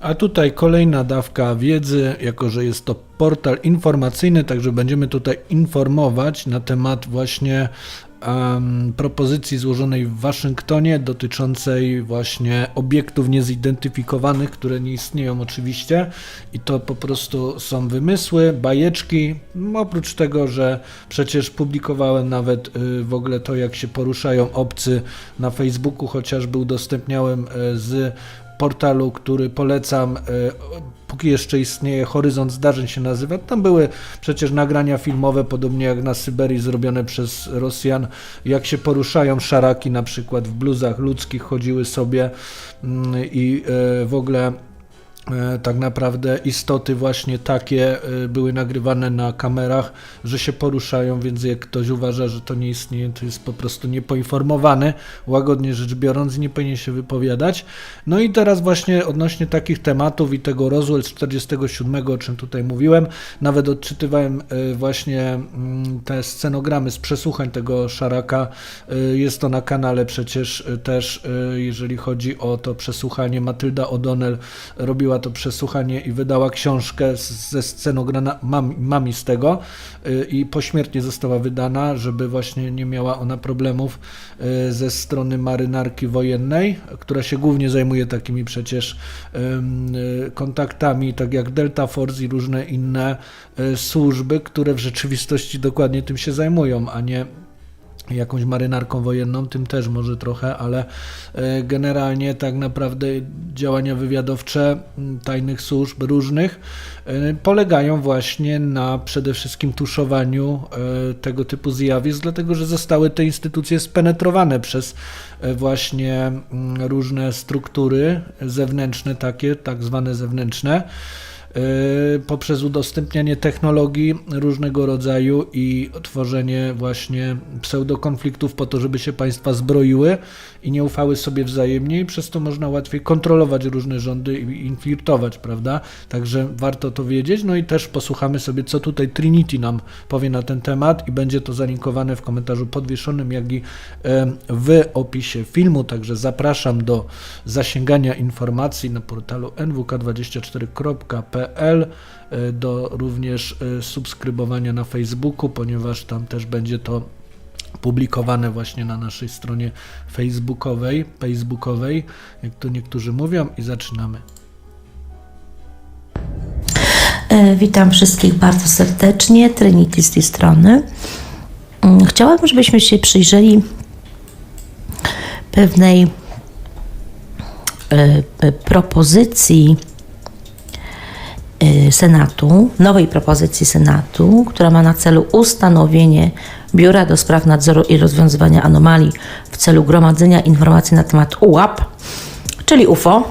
A tutaj kolejna dawka wiedzy, jako że jest to portal informacyjny, także będziemy tutaj informować na temat właśnie em, propozycji złożonej w Waszyngtonie dotyczącej właśnie obiektów niezidentyfikowanych, które nie istnieją oczywiście i to po prostu są wymysły, bajeczki. Oprócz tego, że przecież publikowałem nawet y, w ogóle to, jak się poruszają obcy na Facebooku, chociażby udostępniałem y, z portalu, który polecam, e, póki jeszcze istnieje, Horyzont Zdarzeń się nazywa. Tam były przecież nagrania filmowe, podobnie jak na Syberii, zrobione przez Rosjan, jak się poruszają szaraki na przykład w bluzach ludzkich, chodziły sobie mm, i e, w ogóle tak naprawdę istoty właśnie takie e, były nagrywane na kamerach, że się poruszają, więc jak ktoś uważa, że to nie istnieje, to jest po prostu niepoinformowany, łagodnie rzecz biorąc, nie powinien się wypowiadać. No i teraz właśnie odnośnie takich tematów i tego Roswell z 47, o czym tutaj mówiłem, nawet odczytywałem e, właśnie mm, te scenogramy z przesłuchań tego szaraka. E, Jest to na kanale przecież e, też, e, jeżeli chodzi o to przesłuchanie. Matylda O'Donnell robiła to przesłuchanie i wydała książkę ze scenogramami z tego e, i pośmiertnie została wydana, żeby właśnie nie miała ona problemów e, ze strony marynarki wojennej, która się głównie zajmuje takimi przecież e, kontaktami, tak jak Delta Force i różne inne służby, które w rzeczywistości dokładnie tym się zajmują, a nie jakąś marynarką wojenną, tym też może trochę, ale e, generalnie tak naprawdę działania wywiadowcze tajnych służb różnych e, polegają właśnie na przede wszystkim tuszowaniu e, tego typu zjawisk, dlatego że zostały te instytucje spenetrowane przez właśnie różne struktury zewnętrzne takie, tak zwane zewnętrzne, poprzez udostępnianie technologii różnego rodzaju i tworzenie właśnie pseudokonfliktów po to, żeby się państwa zbroiły i nie ufały sobie wzajemnie i przez to można łatwiej kontrolować różne rządy i infiltrować, prawda? Także warto to wiedzieć. No i też posłuchamy sobie, co tutaj Trinity nam powie na ten temat i będzie to zalinkowane w komentarzu podwieszonym, jak i w opisie filmu. Także zapraszam do zasięgania informacji na portalu nwk24.pl, e, do również e, subskrybowania na Facebooku, ponieważ tam też będzie to publikowane właśnie na naszej stronie facebookowej, facebookowej, jak to niektórzy mówią i zaczynamy. E, Witam wszystkich bardzo serdecznie, Trinity z tej strony. Mm, Chciałabym, żebyśmy się przyjrzeli pewnej e, e, propozycji Senatu, nowej propozycji Senatu, która ma na celu ustanowienie Biura do Spraw Nadzoru i Rozwiązywania Anomalii w celu gromadzenia informacji na temat UAP, czyli UFO.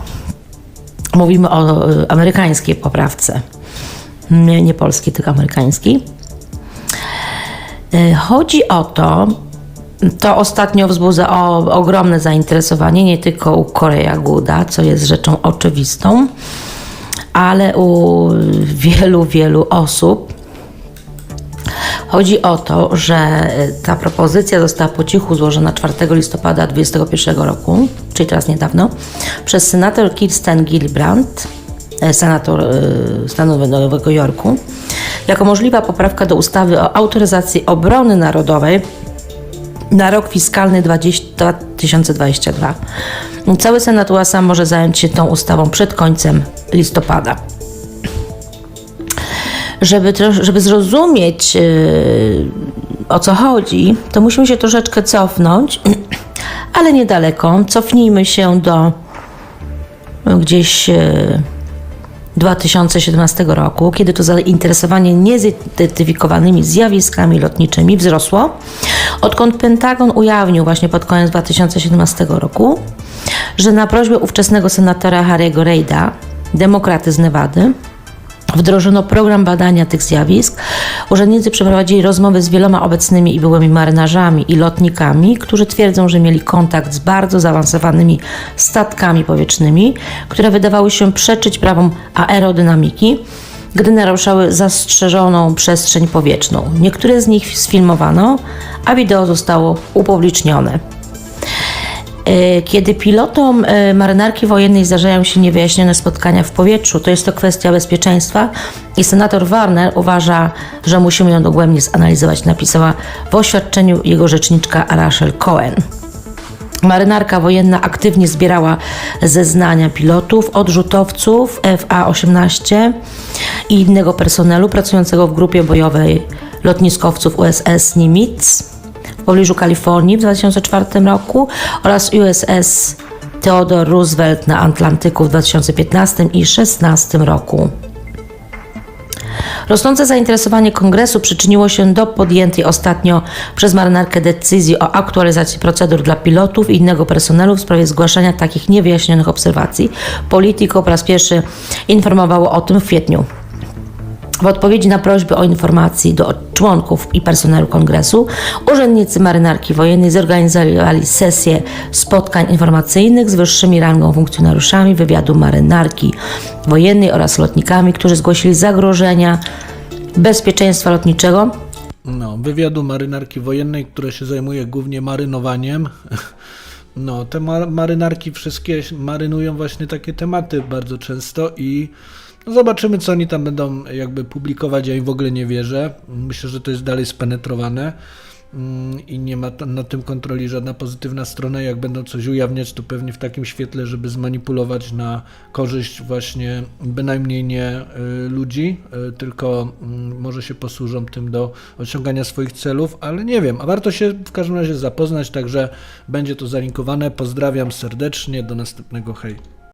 Mówimy o e, amerykańskiej poprawce nie, nie polski, tylko amerykański. Y, Chodzi o to, to ostatnio wzbudza o, ogromne zainteresowanie nie tylko u Korea Guda, co jest rzeczą oczywistą, ale u wielu, wielu osób. Chodzi o to, że ta propozycja została po cichu złożona 4 listopada 2021 roku, czyli teraz niedawno, przez senator Kirsten Gillibrand, e, senator e, stanu Nowego Jorku, jako możliwa poprawka do ustawy o autoryzacji obrony narodowej na rok fiskalny 20, 2022. Cały Senat USA może zająć się tą ustawą przed końcem listopada żeby, żeby zrozumieć, yy, o co chodzi, to musimy się troszeczkę cofnąć, ale niedaleko. Cofnijmy się do no, gdzieś yy, 2017 roku, kiedy to zainteresowanie niezidentyfikowanymi zjawiskami lotniczymi wzrosło, odkąd Pentagon ujawnił właśnie pod koniec 2017 roku, że na prośbę ówczesnego senatora Harry'ego Reida, demokraty z Nevady, Wdrożono program badania tych zjawisk. Urzędnicy przeprowadzili rozmowy z wieloma obecnymi i byłymi marynarzami i lotnikami, którzy twierdzą, że mieli kontakt z bardzo zaawansowanymi statkami powietrznymi, które wydawały się przeczyć prawom aerodynamiki, gdy naruszały zastrzeżoną przestrzeń powietrzną. Niektóre z nich sfilmowano, a wideo zostało upublicznione. E, Kiedy pilotom e, marynarki wojennej zdarzają się niewyjaśnione spotkania w powietrzu, to jest to kwestia bezpieczeństwa i senator Warner uważa, że musimy ją dogłębnie zanalizować, napisała w oświadczeniu jego rzeczniczka Rachel Cohen. Marynarka wojenna aktywnie zbierała zeznania pilotów, odrzutowców FA-18 i innego personelu pracującego w grupie bojowej lotniskowców USS Nimitz pobliżu Kalifornii w 2004 roku oraz USS Theodore Roosevelt na Atlantyku w 2015 i 2016 roku. Rosnące zainteresowanie kongresu przyczyniło się do podjętej ostatnio przez marynarkę decyzji o aktualizacji procedur dla pilotów i innego personelu w sprawie zgłaszania takich niewyjaśnionych obserwacji. Politico po raz pierwszy informowało o tym w kwietniu. W odpowiedzi na prośby o informacji do członków i personelu kongresu, urzędnicy marynarki wojennej zorganizowali sesję spotkań informacyjnych z wyższymi rangą funkcjonariuszami wywiadu marynarki wojennej oraz lotnikami, którzy zgłosili zagrożenia bezpieczeństwa lotniczego No, wywiadu marynarki wojennej, która się zajmuje głównie marynowaniem. No, te ma- marynarki wszystkie marynują właśnie takie tematy bardzo często i zobaczymy, co oni tam będą jakby publikować. Ja im w ogóle nie wierzę. Myślę, że to jest dalej spenetrowane mm, i nie ma na tym kontroli żadna pozytywna strona. Jak będą coś ujawniać, to pewnie w takim świetle, żeby zmanipulować na korzyść właśnie bynajmniej nie y, ludzi, y, tylko mm, może się posłużą tym do osiągania swoich celów, ale nie wiem, a warto się w każdym razie zapoznać, także będzie to zalinkowane. Pozdrawiam serdecznie, do następnego, hej.